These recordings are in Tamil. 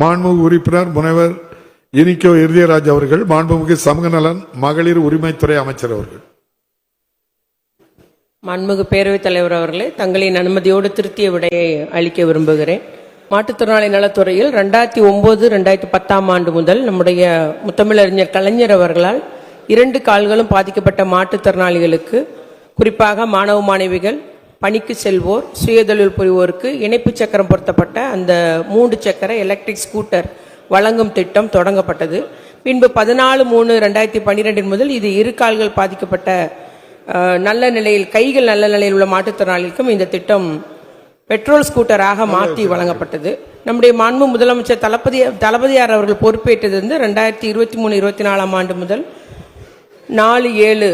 மாண்புமிகு உறுப்பினர் முனைவர் இனிக்கோ இறுதியராஜ் அவர்கள் மாண்புமிகு சமூக நலன் மகளிர் உரிமைத்துறை அமைச்சர் அவர்கள். மாண்புமிகு பேரவைத் தலைவர் அவர்களே தங்களின் அனுமதியோடு திருத்திய விடையை அளிக்க விரும்புகிறேன். மாற்றுத்திறனாளி நலத்துறையில் ரெண்டாயிரத்தி ஒன்பது ரெண்டாயிரத்தி பத்தாம் ஆண்டு முதல் நம்முடைய முத்தமிழறிஞர் கலைஞர் அவர்களால் இரண்டு கால்களும் பாதிக்கப்பட்ட மாற்றுத்திறனாளிகளுக்கு குறிப்பாக மாணவ மாணவிகள் பணிக்கு செல்வோர் சுயதொழில் புரிவோருக்கு இணைப்பு சக்கரம் பொருத்தப்பட்ட அந்த மூன்று சக்கர எலக்ட்ரிக் ஸ்கூட்டர் வழங்கும் திட்டம் தொடங்கப்பட்டது. பின்பு பதினாலு மூணு ரெண்டாயிரத்தி பன்னிரெண்டின் முதல் இது இரு கால்கள் பாதிக்கப்பட்ட நல்ல நிலையில் கைகள் நல்ல நிலையில் உள்ள மாற்றுத்திறனாளிகளுக்கும் இந்த திட்டம் பெட்ரோல் ஸ்கூட்டராக மாற்றி வழங்கப்பட்டது. நம்முடைய மாண்பு முதலமைச்சர் தளபதி தளபதியார் அவர்கள் பொறுப்பேற்றதிலிருந்து ரெண்டாயிரத்தி இருபத்தி மூணு இருபத்தி நாலாம் ஆண்டு முதல் நாலு ஏழு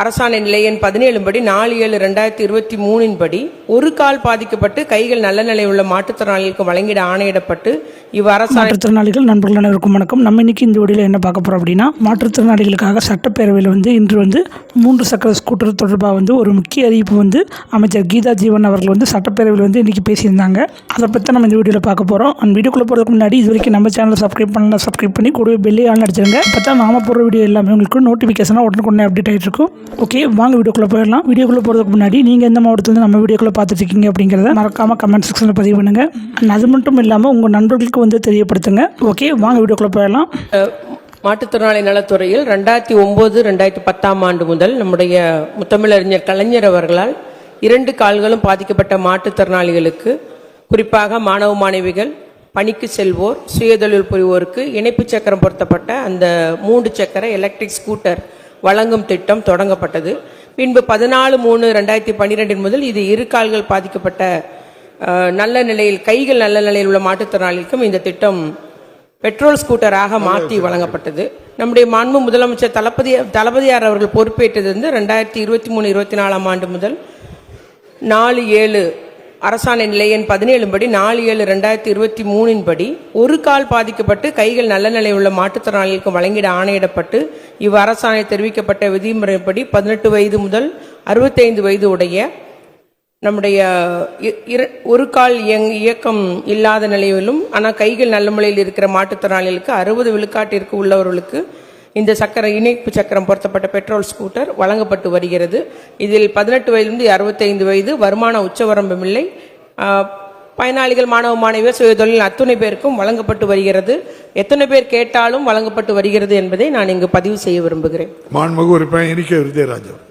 அரசாணை நிலையின் பதினேழு படி நாலு ஏழு ரெண்டாயிரத்தி இருபத்தி மூணின் படி ஒரு கால் பாதிக்கப்பட்டு கைகள் நல்ல நிலையில் உள்ள மாற்றுத்திறனாளிகளுக்கு வழங்கிட ஆணையிடப்பட்டு இவ் அரசாணை மாற்றுத்திறனாளிகள் நண்பர்கள் அனைவருக்கும் வணக்கம். நம்ம இன்னைக்கு இந்த வீடியோவில் என்ன பார்க்க போகிறோம் அப்படின்னா மாற்றுத்திறனாளிகளுக்காக சட்டப்பேரவையில் வந்து இன்று வந்து மூன்று சக்கர ஸ்கூட்டர் தொடர்பாக வந்து ஒரு முக்கிய அறிவிப்பு வந்து அமைச்சர் கீதா ஜீவன் அவர்கள் வந்து சட்டப்பேரவையில் வந்து இன்றைக்கி பேசியிருந்தாங்க. அதை பற்றி நம்ம இந்த வீடியோவில் பார்க்க போகிறோம் அந்த வீடியோக்குள்ளே போகிறதுக்கு முன்னாடி இது வரைக்கும் நம்ம சேனலை சப்ஸ்கிரைப் பண்ணலாம் சப்ஸ்கிரைப் பண்ணி கூடவே பெல்லி ஆன் அடிச்சிருங்க. அப்போ தான் நாம போகிற வீடியோ எல்லாமே உங்களுக்கு நோட்டிஃபிகேஷனாக உடனுக்குடனே அப்டேட் ஆகிட்டு இருக்கும். ஓகே வாங்க வீடியோக்குள்ளே போயிடலாம். வீடியோக்குள்ளே போகிறதுக்கு முன்னாடி நீங்கள் எந்த மாவட்டத்தில் நம்ம வீடியோக்குள்ளே பார்த்துட்டு இருக்கீங்க அப்படிங்கிறத மறக்காமல் கமெண்ட் செக்ஷனில் பதிவு பண்ணுங்கள் அது மட்டும் இல்லாமல் உங்கள் நண்பர்களுக்கு வந்து தெரியப்படுத்துங்க. ஓகே வாங்க வீடியோக்குள்ளே போயிடலாம். மாற்றுத்திறனாளி நலத்துறையில் ரெண்டாயிரத்தி ஒன்பது ரெண்டாயிரத்தி பத்தாம் ஆண்டு முதல் நம்முடைய முத்தமிழறிஞர் கலைஞர் அவர்களால் இரண்டு கால்களும் பாதிக்கப்பட்ட மாற்றுத்திறனாளிகளுக்கு குறிப்பாக மாணவ மாணவிகள் பணிக்கு செல்வோர் சுயதொழில் புரிவோருக்கு இணைப்பு சக்கரம் பொருத்தப்பட்ட அந்த மூன்று சக்கர எலக்ட்ரிக் ஸ்கூட்டர் வழங்கும் திட்டம் தொடங்கப்பட்டது. பின்பு பதினாலு மூணு ரெண்டாயிரத்தி பன்னிரெண்டின் முதல் இது இரு கால்கள் பாதிக்கப்பட்ட நல்ல நிலையில் கைகள் நல்ல நிலையில் உள்ள மாற்றுத்திறனாளிகளுக்கும் இந்த திட்டம் பெட்ரோல் ஸ்கூட்டராக மாற்றி வழங்கப்பட்டது. நம்முடைய மாண்பு முதலமைச்சர் தளபதி தளபதியார் அவர்கள் பொறுப்பேற்றதிலிருந்து ரெண்டாயிரத்தி இருபத்தி மூணு இருபத்தி நாலாம் ஆண்டு முதல் நாலு ஏழு அரசாணை நிலையன் பதினேழு படி நாலு ஏழு ரெண்டாயிரத்தி இருபத்தி மூணின் படி ஒரு கால் பாதிக்கப்பட்டு கைகள் நல்ல நிலை உள்ள மாற்றுத்திறனாளிகளுக்கு வழங்கிட ஆணையிடப்பட்டு இவ் அரசாணை தெரிவிக்கப்பட்ட விதிமுறைப்படி பதினெட்டு வயது முதல் அறுபத்தைந்து வயது உடைய நம்முடைய ஒரு கால் இயங் இயக்கம் இல்லாத நிலையிலும் ஆனால் கைகள் நல்ல முறையில் இருக்கிற மாற்றுத்திறனாளிகளுக்கு அறுபது விழுக்காட்டிற்கு உள்ளவர்களுக்கு இந்த சக்கர இணைப்பு சக்கரம் பொருத்தப்பட்ட பெட்ரோல் ஸ்கூட்டர் வழங்கப்பட்டு வருகிறது. இதில் பதினெட்டு வயதிலிருந்து அறுபத்தைந்து வயது வருமான உச்சவரம்பும் இல்லை. பயனாளிகள் மாணவ மாணவியர் சுயதொழில் அத்துணை பேருக்கும் வழங்கப்பட்டு வருகிறது. எத்தனை பேர் கேட்டாலும் வழங்கப்பட்டு வருகிறது என்பதை நான் இங்கு பதிவு செய்ய விரும்புகிறேன். மாண்புமிகு உறுப்பினர் இனிக்கோ இறுதியராஜ் அவர்கள்.